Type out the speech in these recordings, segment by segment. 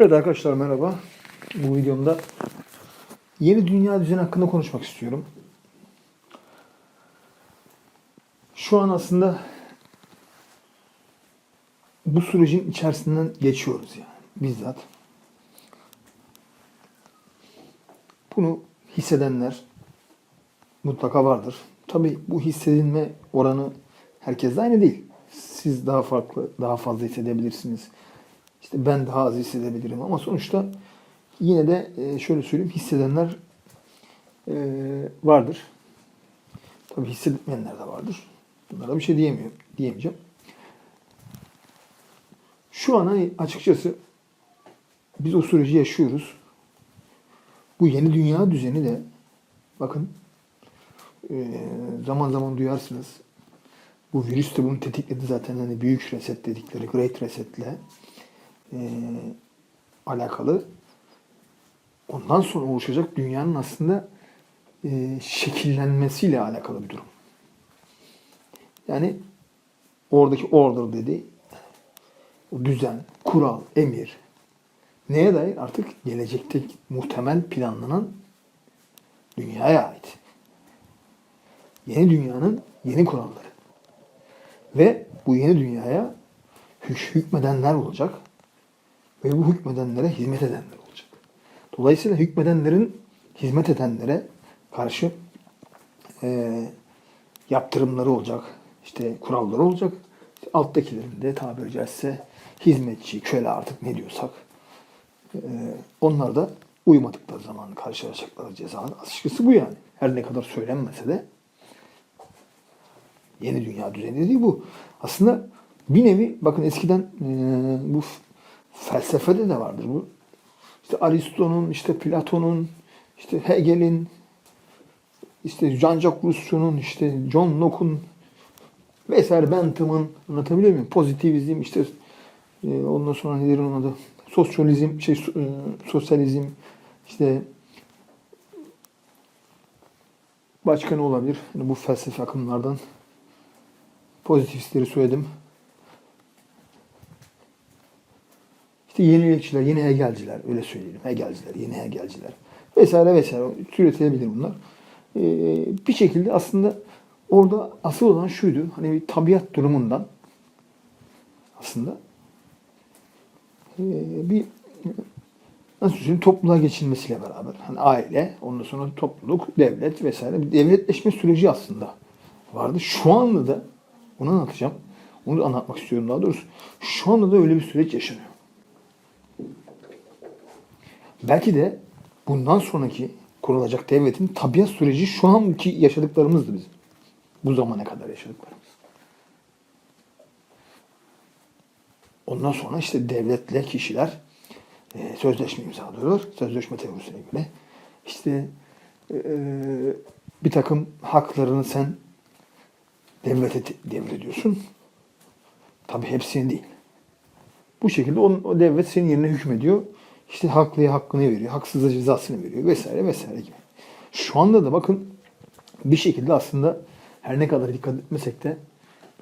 Evet arkadaşlar merhaba. Bu videomda yeni dünya düzeni hakkında konuşmak istiyorum. Şu an aslında bu sürecin içerisinden geçiyoruz yani bizzat. Bunu hissedenler mutlaka vardır. Tabi bu hissedilme oranı herkes aynı değil. Siz daha farklı, daha fazla hissedebilirsiniz. İşte ben daha az hissedebilirim ama sonuçta yine de e, şöyle söyleyeyim hissedenler e, vardır. Tabi hissetmeyenler de vardır. Bunlara bir şey diyemiyorum, diyemeyeceğim. Şu an hani açıkçası biz o süreci yaşıyoruz. Bu yeni dünya düzeni de bakın e, zaman zaman duyarsınız. Bu virüs de bunu tetikledi zaten hani büyük reset dedikleri Great Reset'le e, alakalı. Ondan sonra oluşacak dünyanın aslında e, şekillenmesiyle alakalı bir durum. Yani oradaki order dedi, düzen, kural, emir neye dair? Artık gelecekte muhtemel planlanan dünyaya ait. Yeni dünyanın yeni kuralları. Ve bu yeni dünyaya hük- hükmedenler olacak. Ve bu hükmedenlere hizmet edenler olacak. Dolayısıyla hükmedenlerin hizmet edenlere karşı eee, yaptırımları olacak. işte kuralları olacak. İşte alttakilerin de tabiri caizse hizmetçi, köle artık ne diyorsak eee, onlar da uymadıkları zaman karşılaşacakları cezalar açıkçası bu yani. Her ne kadar söylenmese de yeni dünya düzeni dediği bu. Aslında bir nevi bakın eskiden eee, bu felsefede de vardır bu. İşte Aristo'nun, işte Platon'un, işte Hegel'in, işte Jean-Jacques Rousseau'nun, işte John Locke'un vesaire Bentham'ın anlatabiliyor muyum? Pozitivizm, işte e, ondan sonra nedir onun adı? Sosyalizm, şey e, sosyalizm, işte başka ne olabilir? Yani bu felsefe akımlardan pozitivistleri söyledim. İşte yenilikçiler, yeni Hegelciler öyle söyleyelim. Hegelciler, yeni Hegelciler vesaire vesaire türetilebilir bunlar. Ee, bir şekilde aslında orada asıl olan şuydu. Hani bir tabiat durumundan aslında ee, bir nasıl söyleyeyim topluluğa geçilmesiyle beraber hani aile, ondan sonra topluluk, devlet vesaire bir devletleşme süreci aslında vardı. Şu anda da onu anlatacağım. Onu anlatmak istiyorum daha doğrusu. Şu anda da öyle bir süreç yaşanıyor. Belki de bundan sonraki kurulacak devletin tabiat süreci şu anki yaşadıklarımızdı bizim. Bu zamana kadar yaşadıklarımız. Ondan sonra işte devletle kişiler e, sözleşme imzalıyorlar. Sözleşme teorisine göre. İşte e, bir takım haklarını sen devlete te- devrediyorsun. Tabii hepsini değil. Bu şekilde o, o devlet senin yerine hükmediyor. İşte haklıya hakkını veriyor, haksıza cezasını veriyor vesaire vesaire gibi. Şu anda da bakın bir şekilde aslında her ne kadar dikkat etmesek de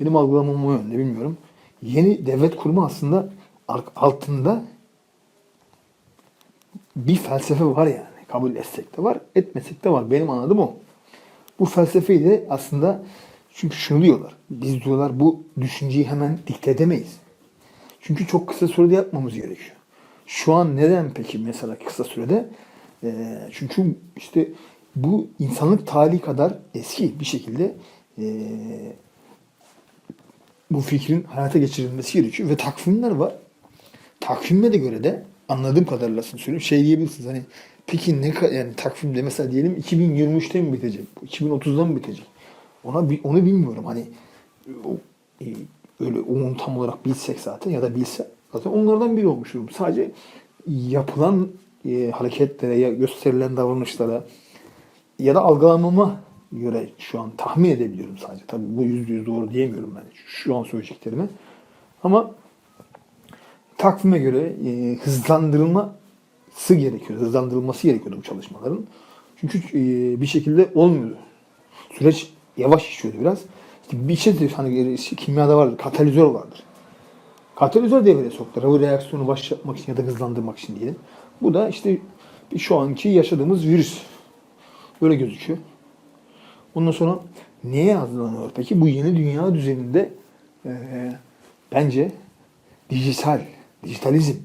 benim algılamam o yönde bilmiyorum. Yeni devlet kurumu aslında altında bir felsefe var yani. Kabul etsek de var, etmesek de var. Benim anladığım o. Bu felsefeyi de aslında çünkü şunu diyorlar. Biz diyorlar bu düşünceyi hemen dikte edemeyiz. Çünkü çok kısa sürede yapmamız gerekiyor. Şu an neden peki mesela kısa sürede? Ee, çünkü işte bu insanlık tarihi kadar eski bir şekilde ee, bu fikrin hayata geçirilmesi gerekiyor ve takvimler var. Takvime de göre de anladığım kadarıyla söyleyeyim şey diyebilirsiniz hani peki ne yani takvimde mesela diyelim 2023'te mi bitecek? 2030'da mı bitecek? Ona onu bilmiyorum hani o, e, öyle onu tam olarak bilsek zaten ya da bilse zaten onlardan biri olmuş olurum. Sadece yapılan e, hareketlere ya gösterilen davranışlara ya da algılamama göre şu an tahmin edebiliyorum sadece. Tabii bu yüzde yüz doğru diyemiyorum ben şu an söyleyeceklerimi. Ama takvime göre e, hızlandırılması gerekiyor. Hızlandırılması gerekiyordu bu çalışmaların. Çünkü e, bir şekilde olmuyordu. Süreç yavaş işliyordu biraz. İşte bir şey hani kimyada vardır, katalizör vardır. Katalizör devreye soktular. O reaksiyonu başlatmak için ya da hızlandırmak için diyelim. Bu da işte şu anki yaşadığımız virüs. Böyle gözüküyor. Ondan sonra neye hazırlanıyor peki? Bu yeni dünya düzeninde eee, bence dijital, dijitalizm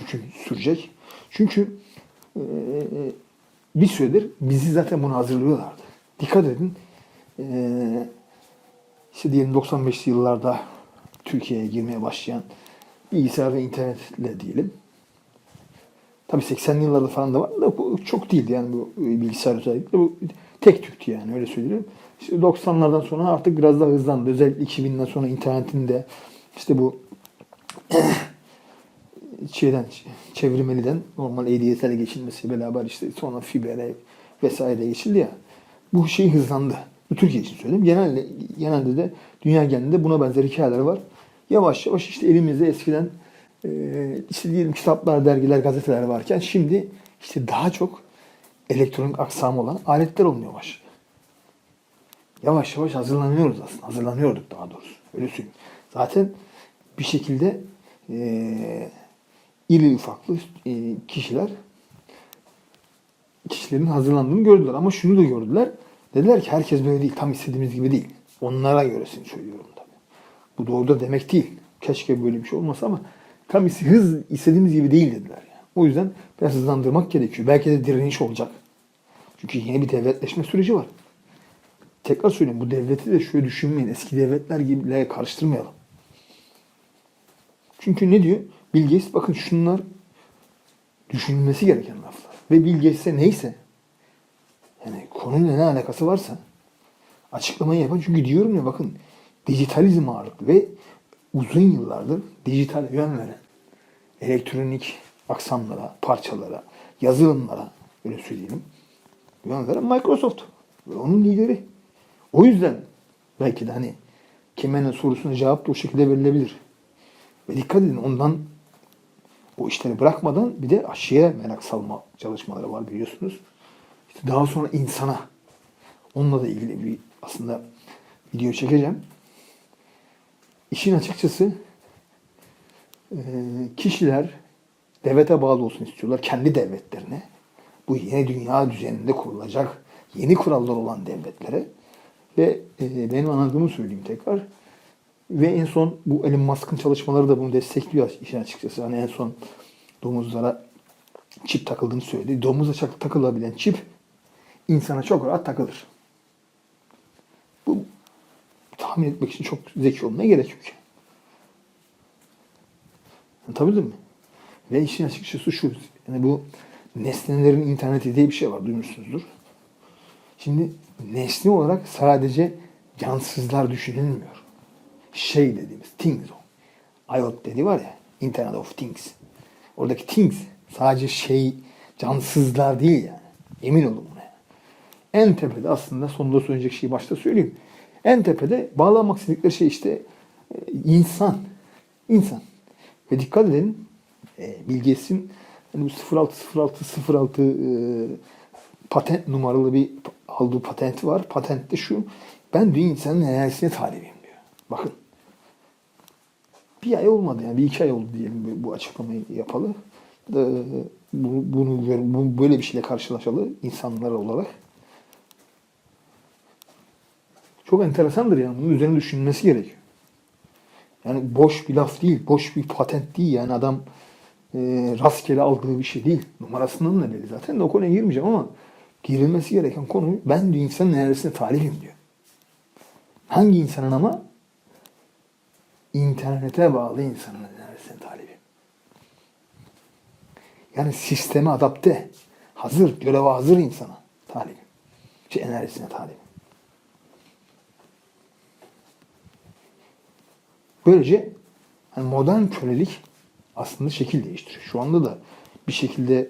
hüküm sürecek. Çünkü eee, bir süredir bizi zaten bunu hazırlıyorlardı. Dikkat edin. Eee işte diyelim 95'li yıllarda Türkiye'ye girmeye başlayan bilgisayar ve internetle diyelim. Tabii 80'li yıllarda falan da var da bu çok değildi yani bu bilgisayar özellikle. Bu tek tüktü yani öyle söyleyeyim. İşte 90'lardan sonra artık biraz daha hızlandı. Özellikle 2000'den sonra internetin de işte bu şeyden çevirmeliden normal ADSL'e geçilmesi beraber işte sonra fibere vesaire geçildi ya. Bu şey hızlandı. Bu Türkiye için söyleyeyim. Genelde, genelde de dünya genelinde buna benzer hikayeler var. Yavaş yavaş işte elimizde eskiden e, işte diyelim kitaplar, dergiler, gazeteler varken şimdi işte daha çok elektronik aksam olan aletler olmaya başladı. Yavaş yavaş hazırlanıyoruz aslında. Hazırlanıyorduk daha doğrusu. Öyle söyleyeyim. Zaten bir şekilde e, iri ufaklı e, kişiler kişilerin hazırlandığını gördüler. Ama şunu da gördüler. Dediler ki herkes böyle değil. Tam istediğimiz gibi değil. Onlara göresini söylüyorum. Bu doğru da demek değil. Keşke böyle bir şey olmasa ama tam hız istediğimiz gibi değil dediler. O yüzden biraz hızlandırmak gerekiyor. Belki de direniş olacak. Çünkü yeni bir devletleşme süreci var. Tekrar söyleyeyim bu devleti de şöyle düşünmeyin. Eski devletler gibiyle karıştırmayalım. Çünkü ne diyor? Bill bakın şunlar düşünülmesi gereken laflar. Ve Bill neyse yani konuyla ne alakası varsa açıklamayı yapın. Çünkü diyorum ya bakın dijitalizm ağırlıklı ve uzun yıllardır dijital yön veren elektronik aksamlara, parçalara, yazılımlara öyle söyleyelim yön veren Microsoft ve onun lideri. O yüzden belki de hani Kemal'in sorusuna cevap da o şekilde verilebilir. Ve dikkat edin ondan o işleri bırakmadan bir de aşıya merak salma çalışmaları var biliyorsunuz. İşte daha sonra insana onunla da ilgili bir aslında video çekeceğim. İşin açıkçası eee, kişiler devlete bağlı olsun istiyorlar. Kendi devletlerine. Bu yeni dünya düzeninde kurulacak yeni kurallar olan devletlere. Ve eee, benim anladığımı söyleyeyim tekrar. Ve en son bu Elon Musk'ın çalışmaları da bunu destekliyor işin açıkçası. Hani en son domuzlara çip takıldığını söyledi. Domuza takılabilen çip insana çok rahat takılır. Bu tahmin etmek için çok zeki olmaya gerek yok. Anlatabildim mi? Ve işin açıkçası şu. Yani bu nesnelerin interneti diye bir şey var. Duymuşsunuzdur. Şimdi nesne olarak sadece cansızlar düşünülmüyor. Şey dediğimiz things o. IoT dediği var ya. Internet of Things. Oradaki things sadece şey cansızlar değil yani. Emin olun buna. En tepede aslında sonunda söyleyecek şeyi başta söyleyeyim. En tepede bağlanmak istedikleri şey işte e, insan. İnsan. Ve dikkat edin e, Bill hani bu 060606 e, patent numaralı bir aldığı patenti var. Patentte şu ben diyor insanın enerjisine talibim diyor. Bakın bir ay olmadı yani bir iki ay oldu diyelim bu- açıklamayı yapalı. Bunu, bunu böyle bir şeyle karşılaşalı insanlar olarak. Çok enteresandır yani. Bunun üzerine düşünülmesi gerekiyor. Yani boş bir laf değil, boş bir patent değil yani adam e, rastgele aldığı bir şey değil. Numarasından da belli zaten de o konuya girmeyeceğim ama girilmesi gereken konu ben diyor insanın enerjisine talibim diyor. Hangi insanın ama? İnternete bağlı insanın enerjisine talibim. Yani sisteme adapte, hazır, göreve hazır insana talibim. Şey, enerjisine talibim. Böylece hani modern kölelik aslında şekil değiştiriyor. Şu anda da bir şekilde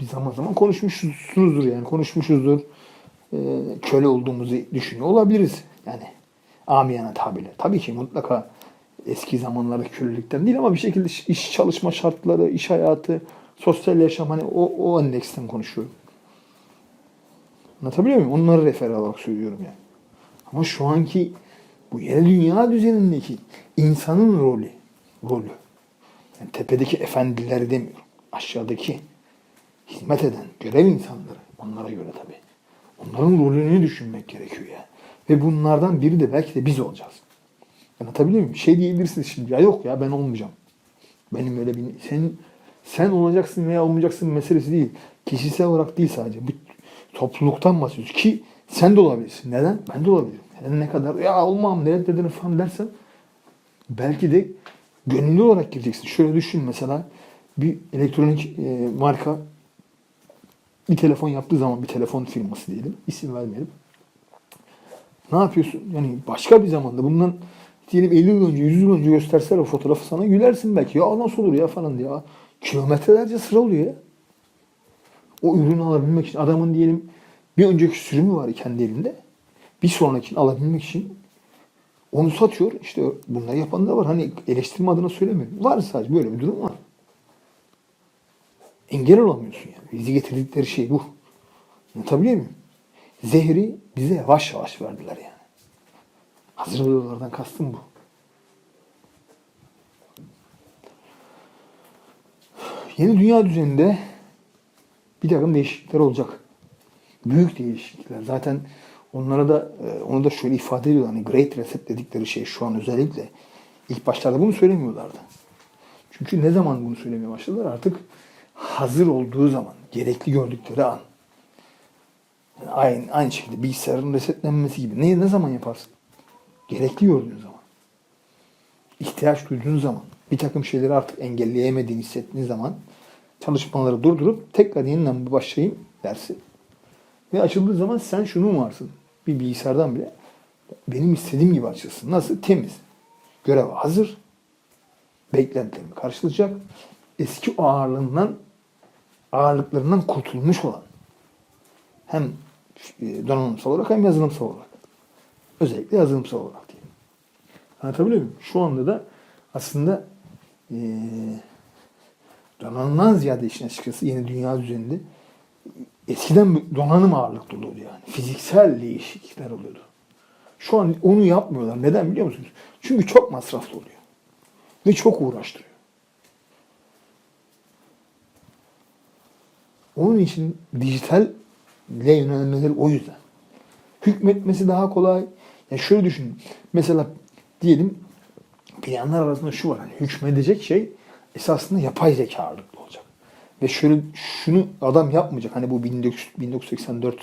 bir zaman zaman konuşmuşuzdur yani konuşmuşuzdur. Ee, köle olduğumuzu düşünüyor olabiliriz. Yani amiyane tabirle. Tabii ki mutlaka eski zamanlardaki kölelikten değil ama bir şekilde iş- çalışma şartları, iş hayatı, sosyal yaşam hani o, o endeksten konuşuyorum. Anlatabiliyor muyum? Onları refer olarak söylüyorum yani. Ama şu anki bu yeni dünya düzenindeki insanın rolü, rolü. Yani tepedeki efendileri demiyorum. Aşağıdaki hizmet eden görev insanları. Onlara göre tabii. Onların rolünü düşünmek gerekiyor ya. Ve bunlardan biri de belki de biz olacağız. Anlatabiliyor muyum? Şey diyebilirsiniz şimdi. Ya yok ya ben olmayacağım. Benim öyle bir... Sen, sen olacaksın veya olmayacaksın meselesi değil. Kişisel olarak değil sadece. Bu topluluktan bahsediyoruz. Ki sen de olabilirsin. Neden? Ben de olabilirim. Ne kadar ya olmam ne dedin falan dersen belki de gönüllü olarak gireceksin. Şöyle düşün mesela bir elektronik e, marka bir telefon yaptığı zaman bir telefon firması diyelim. isim vermeyelim. Ne yapıyorsun? Yani başka bir zamanda bundan diyelim 50 yıl önce 100 yıl önce gösterseler o fotoğrafı sana gülersin belki. Ya nasıl olur ya falan diye. Kilometrelerce sıra oluyor ya. O ürünü alabilmek için adamın diyelim bir önceki sürümü var kendi elinde. Bir sonrakini alabilmek için onu satıyor. İşte bunları yapan da var. Hani eleştirme adına söylemiyorum. Var sadece böyle bir durum var. Engel olamıyorsun yani. Bizi getirdikleri şey bu. Anlatabiliyor muyum? Zehri bize yavaş yavaş verdiler yani. Hazırlıyorlardan kastım bu. Yeni dünya düzeninde bir takım değişiklikler olacak. Büyük değişiklikler. Zaten onlara da e, onu da şöyle ifade ediyorlar. Hani Great Reset dedikleri şey şu an özellikle ilk başlarda bunu söylemiyorlardı. Çünkü ne zaman bunu söylemeye başladılar? Artık hazır olduğu zaman, gerekli gördükleri an. Yani aynı, aynı şekilde bilgisayarın resetlenmesi gibi. Ne, ne zaman yaparsın? Gerekli gördüğün zaman. ihtiyaç duyduğun zaman. Bir takım şeyleri artık engelleyemediğini hissettiğin zaman çalışmaları durdurup tekrar yeniden başlayayım dersin. Ve açıldığı zaman sen şunu mu varsın? Bir bilgisayardan bile benim istediğim gibi açılsın. Nasıl? Temiz. Görev hazır. Beklentilerimi karşılayacak. Eski ağırlığından ağırlıklarından kurtulmuş olan hem e, donanımsal olarak hem yazılımsal olarak. Özellikle yazılımsal olarak diyelim. Anlatabiliyor muyum? Şu anda da aslında e, donanımdan ziyade işin açıkçası yeni dünya düzeninde eskiden donanım ağırlıklı oluyordu yani. Fiziksel değişiklikler oluyordu. Şu an onu yapmıyorlar. Neden biliyor musunuz? Çünkü çok masraflı oluyor. Ve çok uğraştırıyor. Onun için dijitalle yönelmeleri o yüzden. Hükmetmesi daha kolay. Ya şöyle düşünün. Mesela diyelim planlar arasında şu var. Hani hükmedecek şey esasında yapay zeka ağırlıklı olacak. Ve şöyle şunu adam yapmayacak. Hani bu 1984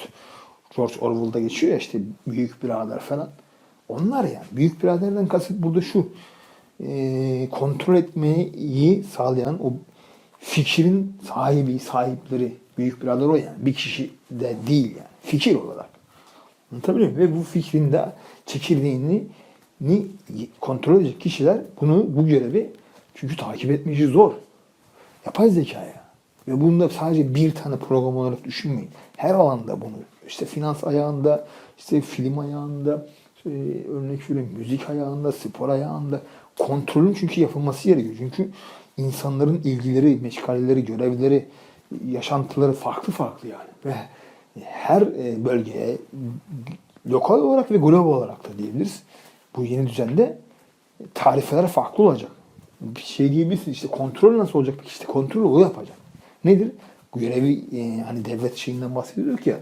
George Orwell'da geçiyor ya işte büyük birader falan. Onlar yani. Büyük biraderden kasıt burada şu. E, kontrol etmeyi sağlayan o fikrin sahibi, sahipleri büyük birader o yani. Bir kişi de değil yani. Fikir olarak. Anlatabiliyor muyum? Ve bu fikrin de çekirdeğini ni kontrol edecek kişiler bunu bu görevi çünkü takip etmesi zor. Yapay zekaya. Ve bunda sadece bir tane program olarak düşünmeyin. Her alanda bunu. İşte finans ayağında, işte film ayağında, işte örnek veriyorum müzik ayağında, spor ayağında. Kontrolün çünkü yapılması gerekiyor. Çünkü insanların ilgileri, meşgaleleri, görevleri, yaşantıları farklı farklı yani. Ve her e, bölgeye lokal olarak ve global olarak da diyebiliriz. Bu yeni düzende tarifeler farklı olacak. Bir şey diyebilirsin işte kontrol nasıl olacak? İşte kontrol o yapacak. Nedir? Görevi e, hani devlet şeyinden bahsediyoruz ya.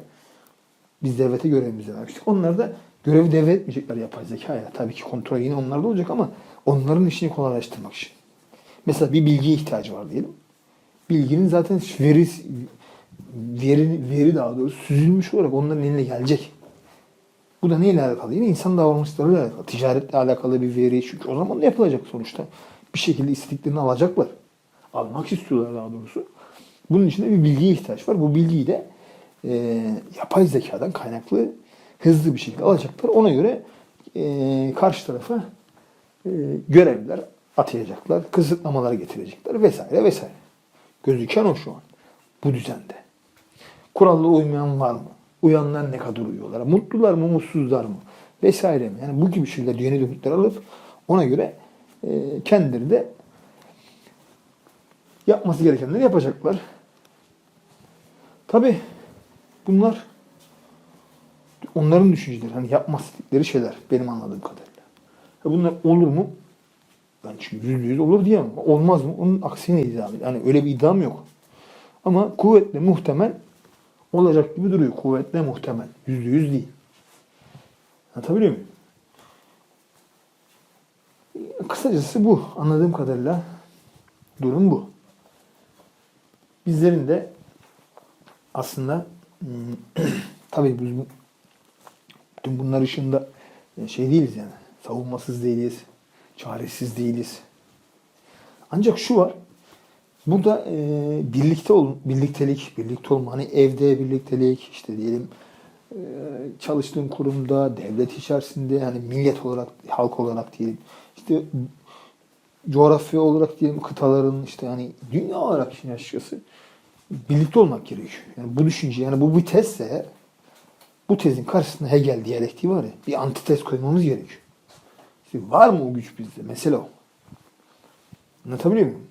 Biz devlete görevimizi vermiştik. Onlar da görevi devlet etmeyecekler yapay zekaya. Tabii ki kontrol yine onlarda olacak ama onların işini kolaylaştırmak için. Mesela bir bilgiye ihtiyacı var diyelim. Bilginin zaten veri, veri, veri daha doğrusu süzülmüş olarak onların eline gelecek. Bu da neyle alakalı? Yine insan davranışlarıyla alakalı. Ticaretle alakalı bir veri. Çünkü o zaman da yapılacak sonuçta. Bir şekilde istediklerini alacaklar. Almak istiyorlar daha doğrusu. Bunun için de bir bilgiye ihtiyaç var. Bu bilgiyi de e, yapay zekadan kaynaklı hızlı bir şekilde alacaklar. Ona göre e, karşı tarafa e, görevler atayacaklar. Kısıtlamalar getirecekler vesaire vesaire. Gözüken o şu an. Bu düzende. Kurallara uymayan var mı? Uyanlar ne kadar uyuyorlar? Mutlular mı, mutsuzlar mı? Vesaire mi? Yani bu gibi şeyler yeni dönükler alıp ona göre e, kendileri de yapması gerekenleri yapacaklar. Tabi bunlar onların düşünceleri. Hani istedikleri şeyler benim anladığım kadarıyla. Bunlar olur mu? Ben çünkü yüzde yüz olur diyemem. Olmaz mı? Onun aksine ediyorum. Yani öyle bir iddiam yok. Ama kuvvetle muhtemel olacak gibi duruyor. Kuvvetle muhtemel. Yüzde yüz değil. Anlatabiliyor muyum? Kısacası bu. Anladığım kadarıyla durum bu. Bizlerin de aslında hmm, tabii biz bütün bunlar ışığında e, şey değiliz yani. Savunmasız değiliz. Çaresiz değiliz. Ancak şu var. Burada e, birlikte ol, birliktelik, birlikte olma. Hani evde birliktelik, işte diyelim e, çalıştığın kurumda, devlet içerisinde, hani millet olarak, halk olarak diyelim. İşte coğrafya olarak diyelim kıtaların işte hani dünya olarak işin açıkçası birlikte olmak gerekiyor. Yani bu düşünce yani bu bir tezse bu tezin karşısında Hegel diyalektiği var ya bir antitez koymamız gerekiyor. İşte var mı o güç bizde? Mesele o. Anlatabiliyor muyum?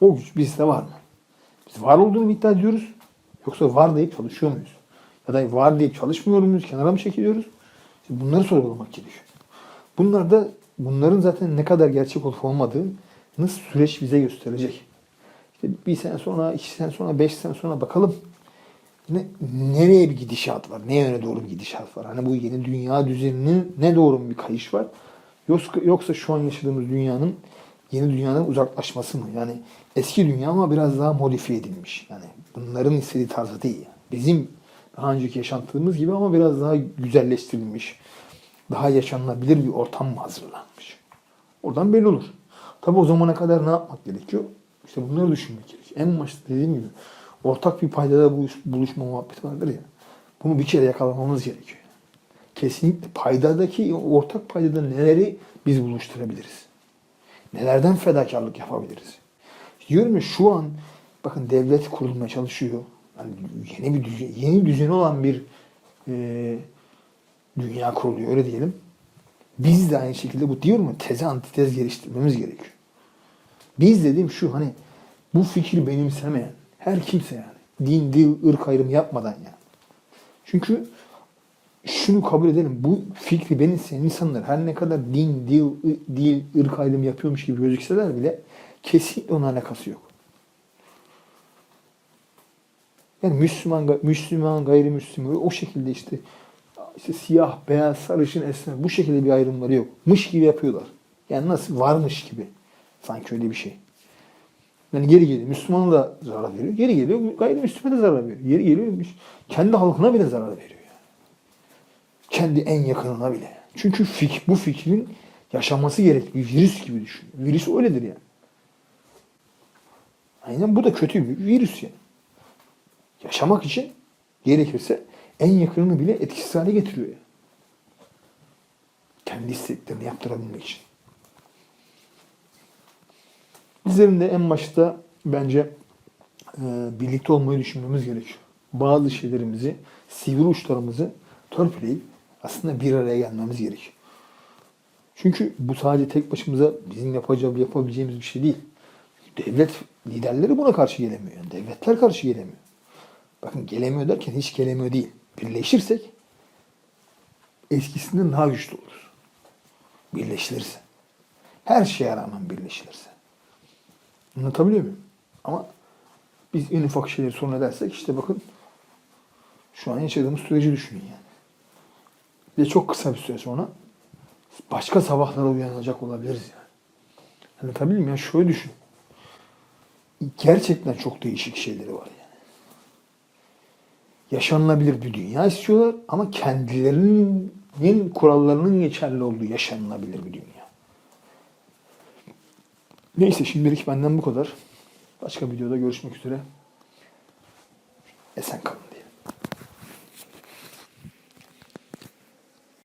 O güç bizde var mı? Biz var olduğunu iddia ediyoruz? Yoksa var deyip çalışıyor muyuz? Ya da var deyip çalışmıyor muyuz? Kenara mı çekiliyoruz? İşte bunları sorgulamak gerekiyor. Bunlar da bunların zaten ne kadar gerçek olup olmadığını süreç bize gösterecek. İşte bir sene sonra, iki sene sonra, beş sene sonra bakalım ne, nereye bir gidişat var? Ne yöne doğru bir gidişat var? Hani bu yeni dünya düzeninin ne doğru bir kayış var? Yoksa, yoksa şu an yaşadığımız dünyanın yeni dünyadan uzaklaşması mı? Yani eski dünya ama biraz daha modifiye edilmiş. Yani bunların istediği tarzı değil. Bizim daha önceki yaşantımız gibi ama biraz daha güzelleştirilmiş. Daha yaşanılabilir bir ortam mı hazırlanmış? Oradan belli olur. Tabi o zamana kadar ne yapmak gerekiyor? İşte bunları düşünmek gerekiyor. En başta dediğim gibi ortak bir paydada buluş- buluşma muhabbeti vardır ya. Bunu bir kere yakalamamız gerekiyor. Kesinlikle paydadaki ortak paydada neleri biz buluşturabiliriz? Nelerden fedakarlık yapabiliriz? Diyorum ya şu an bakın devlet kurulmaya çalışıyor. Yani yeni bir düzen, yeni düzeni olan bir e, dünya kuruluyor öyle diyelim. Biz de aynı şekilde bu diyorum ya teze antitez geliştirmemiz gerekiyor. Biz dediğim şu hani bu fikri benimsemeyen her kimse yani din, dil, ırk ayrımı yapmadan yani. Çünkü şunu kabul edelim. Bu fikri benimseyen insanlar her ne kadar din, dil, dil, ırk ayrımı yapıyormuş gibi gözükseler bile kesinlikle onun alakası yok. Yani Müslüman, Müslüman, gayrimüslim o şekilde işte işte siyah, beyaz, sarışın, esmer bu şekilde bir ayrımları yok. Mış gibi yapıyorlar. Yani nasıl varmış gibi. Sanki öyle bir şey. Yani geri geliyor. Müslümana da zarar veriyor. Geri geliyor. Gayrimüslime de zarar veriyor. Geri geliyor. Kendi halkına bile zarar veriyor. Kendi en yakınına bile. Çünkü fik, bu fikrin yaşaması gerek. Bir virüs gibi düşün. Virüs öyledir yani. Aynen bu da kötü bir virüs yani. Yaşamak için gerekirse en yakınını bile etkisiz hale getiriyor yani. Kendi isteklerini yaptırabilmek için. Bizlerin de en başta bence e, birlikte olmayı düşünmemiz gerekiyor. Bazı şeylerimizi, sivri uçlarımızı törpüleyip aslında bir araya gelmemiz gerekiyor. Çünkü bu sadece tek başımıza bizim yapacağımız, yapabileceğimiz bir şey değil. Devlet liderleri buna karşı gelemiyor. Yani devletler karşı gelemiyor. Bakın gelemiyor derken hiç gelemiyor değil. Birleşirsek eskisinden daha güçlü oluruz. Birleşilirse. Her şeye rağmen birleşilirse. Anlatabiliyor muyum? Ama biz en ufak şeyleri sorun edersek işte bakın şu an yaşadığımız süreci düşünün yani. Ve çok kısa bir süre sonra başka sabahlara uyanacak olabiliriz yani. Anlatabiliyor muyum? Yani şöyle düşün. Gerçekten çok değişik şeyleri var yani. Yaşanılabilir bir dünya istiyorlar ama kendilerinin kurallarının geçerli olduğu yaşanılabilir bir dünya. Neyse şimdilik benden bu kadar. Başka videoda görüşmek üzere. Esen kalın.